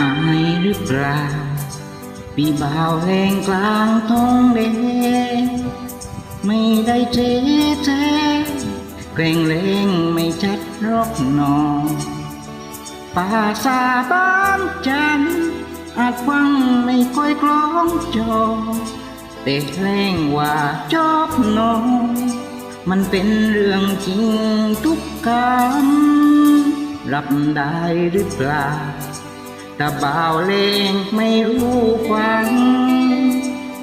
อาจหรือเปล่าปีบ่าวแรงกลางท้องแดงไม่ได้เจ๊แท้เกรงเลงไม่ชัดรอกนองป่าสาบ้านจันอาจฟังไม่ค่อยคล้องจอแต่แกล้งว่าชอบน้องมันเป็นเรื่องจริงทุกคำรับได้หรือเปล่า ถ้าบ่าวเลงไม่รู้ฟัง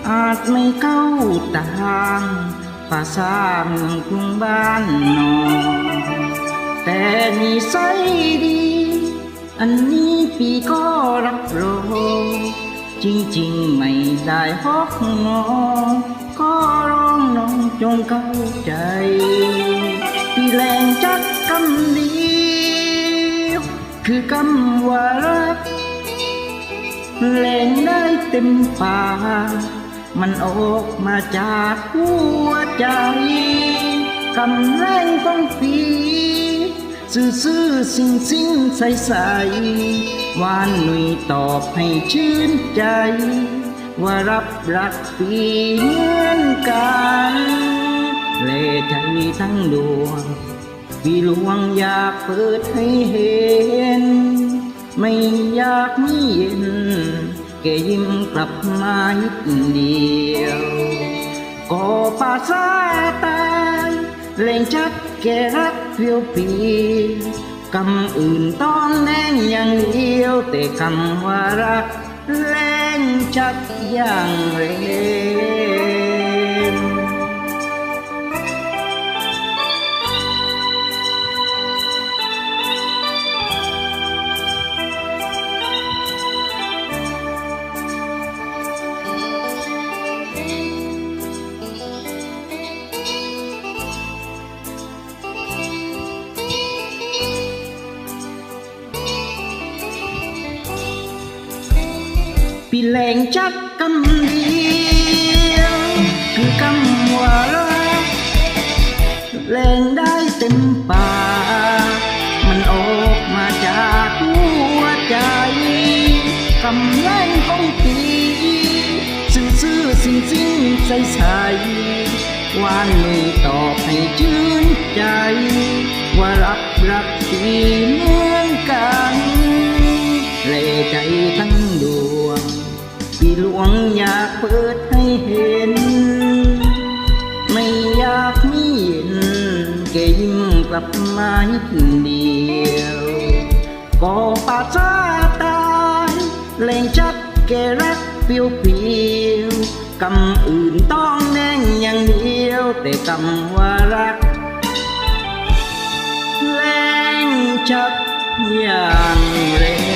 อาจไม่เข้าตางภาษาเมืองกรุงบ้านนองแต่นิสัยดี อันนี้ปีก็รับรองจริงๆไม่ได้ฮอกงอก็ร้องน้องจงเข้าใจ พี่แรงจักคำเดียว คือคำว่ารักแรงได้เต็มปากมันออกมาจากหัวใจกำแรงของปีซื่อซื่อๆสิ่งสิ่งใสใสหวานหนุ่ยตอบให้ชื่นใจ ว่ารับรักปีเหมือนกันเลใจทั้งดวงพี่หลวงอยากเปิดให้เห็น ไม่อยากมีเย็นแกยิ้มกลับมาอีกเดียวก็ปาสายตายเล่งชัดแกรักเพียวปีคำอื่นตองแน่งอย่างเดียวแต่คำว่ารักแรงชัดอย่างเร็ว พี่แหลงจักคำเดียวคือคำว่ารักแหลงได้เต็มปากมันออกมาจากหัวใจคำแรงของพี่ซื่อซื่อสิ่งสิ่งใสใสหวานมือตอบให้ชื่นใจ ว่ารักรักพี่เหมือนกันเลใจ หลวงอยากเปิดให้เห็น ไม่อยากมีเย็นแกยิ้มกลับมาอีกเดียวก็ปาดซาตายแรงชัดแกรักเปียวเปียวๆคำอื่นต้องแน่งอย่างเดียว แต่คำว่ารักแรงชัดอย่างเร็